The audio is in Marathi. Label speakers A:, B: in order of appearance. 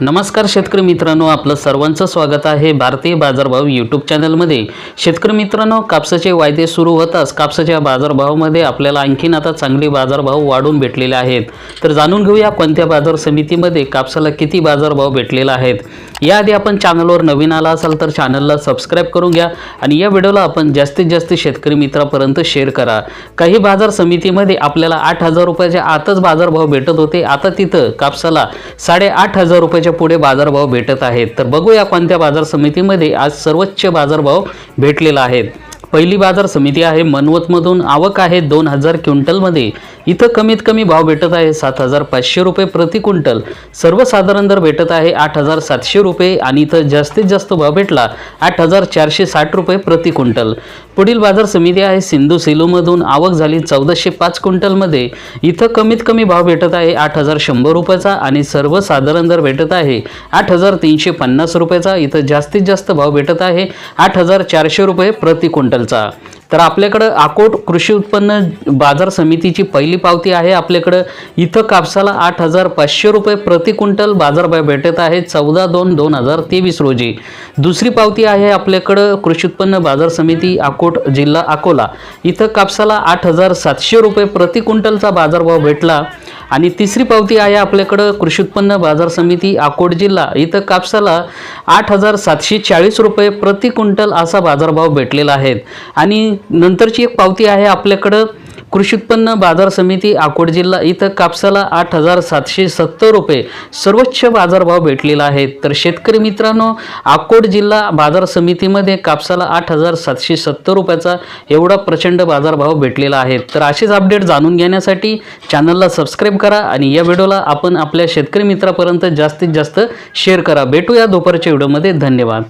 A: नमस्कार शेतकरी मित्रांनो आपलं सर्वांचं स्वागत आहे भारतीय बाजारभाव यूट्यूब चॅनलमध्ये. शेतकरी मित्रांनो कापसाचे वायदे सुरू होताच कापसाच्या बाजारभावामध्ये आपल्याला आणखीन आता चांगले बाजारभाव वाढून भेटलेले आहेत. तर जाणून घेऊया कोणत्या बाजार समितीमध्ये कापसाला किती बाजारभाव भेटलेला आहेत. याआधी आपण चॅनलवर नवीन आला असाल तर चॅनलला सबस्क्राईब करून घ्या आणि या व्हिडिओला आपण जास्तीत जास्त शेतकरी मित्रापर्यंत शेअर करा. काही बाजार समितीमध्ये आपल्याला आठ हजार रुपयाच्या आतच बाजारभाव भेटत होते. आता तिथं कापसाला साडेआठ हजार रुपये रुपयाच्या पुढे बाजारभाव भेटत आहेत. तर बघूया कोणत्या बाजार समितीमध्ये आज सर्वोच्च बाजारभाव भेटलेला आहे. पहिली बाजार समिती आहे. मनवतमधून आवक आहे दोन हजार क्विंटलमध्ये इथं कमीत कमी भाव भेटत आहे सात हजार पाचशे रुपये प्रति क्विंटल. सर्वसाधारण दर भेटत आहे आठ हजार सातशे रुपये आणि इथं जास्तीत जास्त भाव भेटला आठ हजार चारशे साठ रुपये प्रति क्विंटल. पुढील बाजार समिती आहे. सिंधू सिलूमधून आवक झाली चौदाशे पाच क्विंटलमध्ये इथं कमीत कमी भाव भेटत आहे आठ हजार शंभर रुपयाचा आणि सर्वसाधारण दर भेटत आहे आठ हजार तीनशे पन्नास रुपयाचा. इथं जास्तीत जास्त भाव भेटत आहे आठ हजार चारशे रुपये प्रति क्विंटल. बद्दलचा तर आपल्याकडं अकोट कृषी उत्पन्न बाजार समितीची पहिली पावती आहे. आपल्याकडं इथं कापसाला आठ हजार पाचशे रुपये प्रति क्विंटल बाजारभाव भेटत आहे. चौदा दोन दोन हजार तेवीस रोजी. दुसरी पावती आहे आपल्याकडं कृषी उत्पन्न बाजार समिती अकोट जिल्हा अकोला. इथं कापसाला आठ हजार सातशे रुपये प्रति क्विंटलचा बाजारभाव भेटला. आणि तिसरी पावती आहे आपल्याकडं कृषी उत्पन्न बाजार समिती अकोट जिल्हा. इथं कापसाला आठ हजार सातशे चाळीस रुपये प्रति क्विंटल असा बाजारभाव भेटलेला आहे. आणि नंतरची एक पावती आहे आपल्याकडं कृषी उत्पन्न बाजार समिती अकोट जिल्हा इथं कापसाला आठ हजार सातशे सत्तर रुपये सर्वोच्च बाजारभाव भेटलेला आहे. तर शेतकरी मित्रांनो अकोट जिल्हा बाजार समितीमध्ये कापसाला आठ हजार सातशे सत्तर रुपयाचा एवढा प्रचंड बाजारभाव भेटलेला आहे. तर असेच अपडेट जाणून घेण्यासाठी चॅनलला सबस्क्राईब करा आणि या व्हिडिओला आपण आपल्या शेतकरी मित्रापर्यंत जास्तीत जास्त शेअर करा. भेटूया दुपारच्या व्हिडिओमध्ये. धन्यवाद.